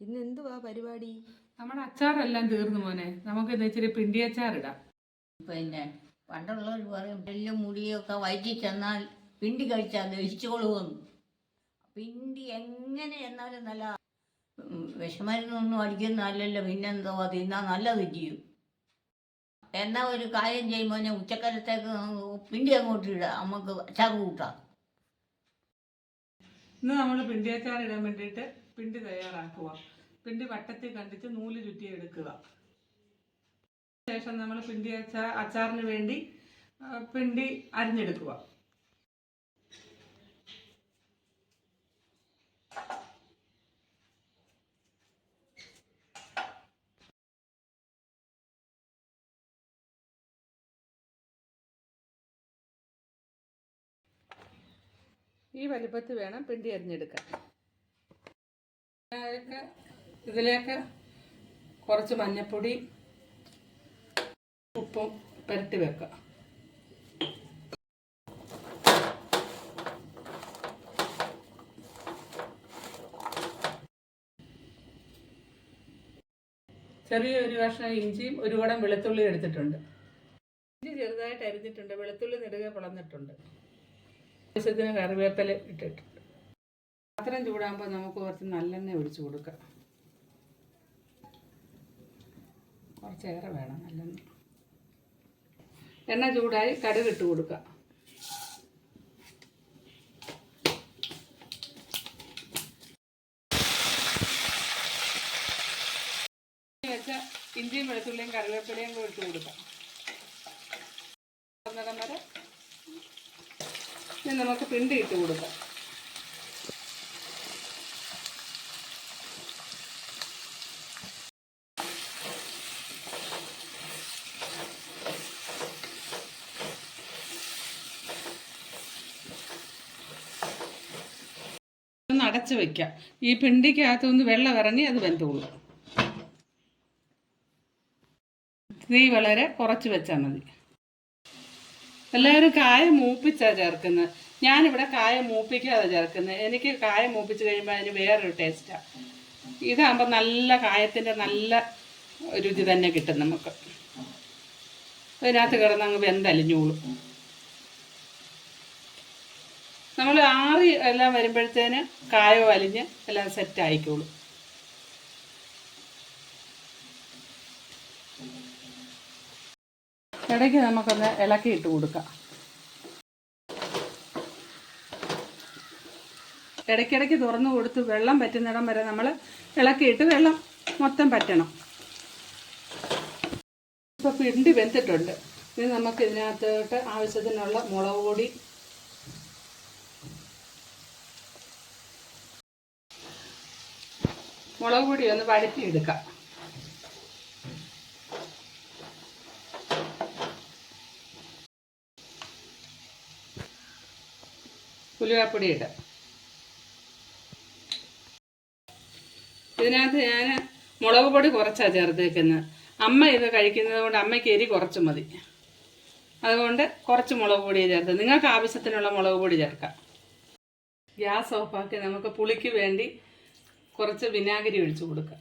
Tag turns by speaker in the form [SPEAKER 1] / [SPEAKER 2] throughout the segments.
[SPEAKER 1] ഇന്ന് എന്തുവാ പരിപാടി?
[SPEAKER 2] നമ്മുടെ അച്ചാറെല്ലാം തീർന്നു മോനെ. നമുക്ക് ഇന്ന് ഇച്ചിരി പിണ്ടി അച്ചാറിടാം
[SPEAKER 3] പിന്നെ പണ്ടുള്ളവർ പറയും എല്ലാം മുടിയൊക്കെ വയറ്റി ചെന്നാൽ പിണ്ടി കഴിച്ചാൽ ദഹിച്ചോളുമെന്ന് പിണ്ടി എങ്ങനെ എന്നാലും നല്ല വിഷമരുന്നൊന്നും അടിക്കുന്നതല്ലല്ലോ. പിന്നെന്തോ തിന്നാൻ നല്ലത് ചെയ്യും. എന്നാ ഒരു കാര്യം ചെയ്യുമ്പോൾ ഞാൻ ഉച്ചക്കരത്തേക്ക് പിണ്ടി അങ്ങോട്ട് ഇടാം. നമുക്ക് അച്ചാർ കൂട്ടാം.
[SPEAKER 2] ഇന്ന് നമ്മൾ പിണ്ടി അച്ചാർ ഇടാൻ വേണ്ടിയിട്ട് പിണ്ടി തയ്യാറാക്കുക. പിണ്ടി വട്ടത്തിൽ കണ്ടിച്ച് നൂൽ ചുറ്റി എടുക്കുക. ശേഷം നമ്മൾ പിണ്ടി അച്ചാർ അച്ചാറിന് വേണ്ടി പിണ്ടി അരിഞ്ഞെടുക്കുക. ഈ വലിപ്പത്തിൽ വേണം പിണ്ടി അരിഞ്ഞെടുക്കാൻ. ഇതിലേക്ക് കുറച്ച് മഞ്ഞപ്പൊടി ഉപ്പും പുരട്ടി വെക്കുക ചെറിയ ഒരു കഷ്ണം ഇഞ്ചിയും ഒരു കുടം വെളുത്തുള്ളി എടുത്തിട്ടുണ്ട്. ഇഞ്ചി ചെറുതായിട്ട് അരിഞ്ഞിട്ടുണ്ട്. വെളുത്തുള്ളി നെടുകെ പൊളന്നിട്ടുണ്ട് ആവശ്യത്തിന് കറിവേപ്പില ഇട്ടിട്ടുണ്ട്. പാത്രം ചൂടാകുമ്പോൾ നമുക്ക് കുറച്ച് നല്ലെണ്ണ ഒഴിച്ചു കൊടുക്കാം. കുറച്ചേറെ വേണം നല്ലെണ്ണ. എണ്ണ ചൂടായി കടുക് ഇട്ട് കൊടുക്കുക ഇഞ്ചിയും വെളുത്തുള്ളിയും കറിവേപ്പിലയും കൂടി ഇട്ട് കൊടുക്കാം. വരെ. നമുക്ക് പിണ്ടി ഇട്ട് കൊടുക്കാം. ഒന്ന് അടച്ചു വെക്കാം. ഈ പിണ്ടിക്കകത്തുനിന്ന് വെള്ളം ഇറങ്ങി അത് വെന്തോളും തീ വളരെ കുറച്ച് വെച്ചാൽ മതി. എല്ലാവരും കായ മൂപ്പിച്ചാണ് ചേർക്കുന്നത് ഞാനിവിടെ കായ മൂപ്പിക്കാതെ ചേർക്കുന്നത് എനിക്ക് കായ മൂപ്പിച്ച് കഴിയുമ്പോൾ അതിന് വേറൊരു ടേസ്റ്റാണ് ഇതാകുമ്പോൾ നല്ല കായത്തിന്റെ നല്ല രുചി തന്നെ കിട്ടും നമുക്ക്. അതിനകത്ത് കിടന്ന് അങ്ങ് വെന്തലിഞ്ഞോളും. നമ്മൾ ആറി എല്ലാം വരുമ്പോഴത്തേന് കായോ അലിഞ്ഞ് എല്ലാം സെറ്റ് ആയിക്കോളും. ഇടയ്ക്ക് നമുക്കൊന്ന് ഇളക്കി ഇട്ട് കൊടുക്കാം. ഇടയ്ക്കിടയ്ക്ക് തുറന്നു കൊടുത്ത് വെള്ളം പറ്റുന്നിടം വരെ നമ്മൾ ഇളക്കിയിട്ട് വെള്ളം മൊത്തം പറ്റണം. ഇപ്പോൾ പിണ്ടി വെന്തിട്ടുണ്ട്. ഇനി നമുക്ക് ഇതിനകത്തോട്ട് ആവശ്യത്തിനുള്ള മുളക് പൊടി മുളക് പൊടി ഒന്ന് വഴറ്റിയെടുക്കാം. ഉലുവാപ്പൊടി ഇടാം ഇതിനകത്ത് ഞാൻ മുളക് പൊടി കുറച്ചാണ് ചേർത്തേക്കുന്നത് അമ്മ ഇത് കഴിക്കുന്നത് കൊണ്ട് അമ്മയ്ക്ക് എരി കുറച്ച് മതി. അതുകൊണ്ട് കുറച്ച് മുളക് പൊടി ചേർത്ത് നിങ്ങൾക്ക് ആവശ്യത്തിനുള്ള മുളക് പൊടി ചേർക്കാം. ഗ്യാസ് ഓഫാക്കി നമുക്ക് പുളിക്ക് വേണ്ടി കുറച്ച് വിനാഗിരി ഒഴിച്ചു കൊടുക്കുക.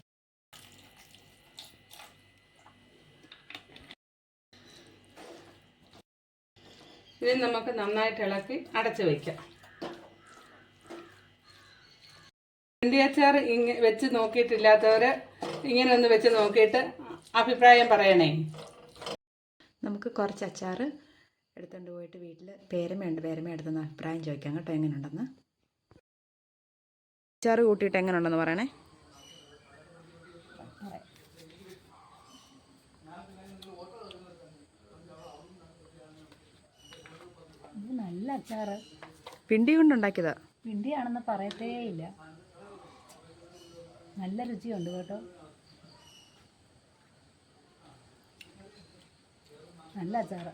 [SPEAKER 2] ഇത് നമുക്ക് നന്നായിട്ട് ഇളക്കി അടച്ചു വയ്ക്കാം വെണ്ടിയച്ചാർ ഇങ്ങ വെച്ച് നോക്കിയിട്ടില്ലാത്തവർ ഇങ്ങനെ ഒന്ന് വെച്ച് നോക്കിയിട്ട് അഭിപ്രായം പറയണേ.
[SPEAKER 1] നമുക്ക് കുറച്ച് അച്ചാർ എടുത്തുകൊണ്ട് പോയിട്ട് വീട്ടിൽ പേരമയുണ്ട്. പേരമ എടുത്തുനിന്ന് അഭിപ്രായം ചോദിക്കാം. കേട്ടോ എങ്ങനെയുണ്ടെന്ന്. അച്ചാർ കൂട്ടിയിട്ട് എങ്ങനെയുണ്ടെന്ന് പറയണേ?
[SPEAKER 4] ഇത് നല്ല അച്ചാറ്.
[SPEAKER 1] പിണ്ടി കൊണ്ടുണ്ടാക്കിയതാ?
[SPEAKER 4] പിണ്ടിയാണെന്ന് പറയത്തേ ഇല്ല നല്ല രുചിയുണ്ട് കേട്ടോ. നല്ല അച്ചാറ്.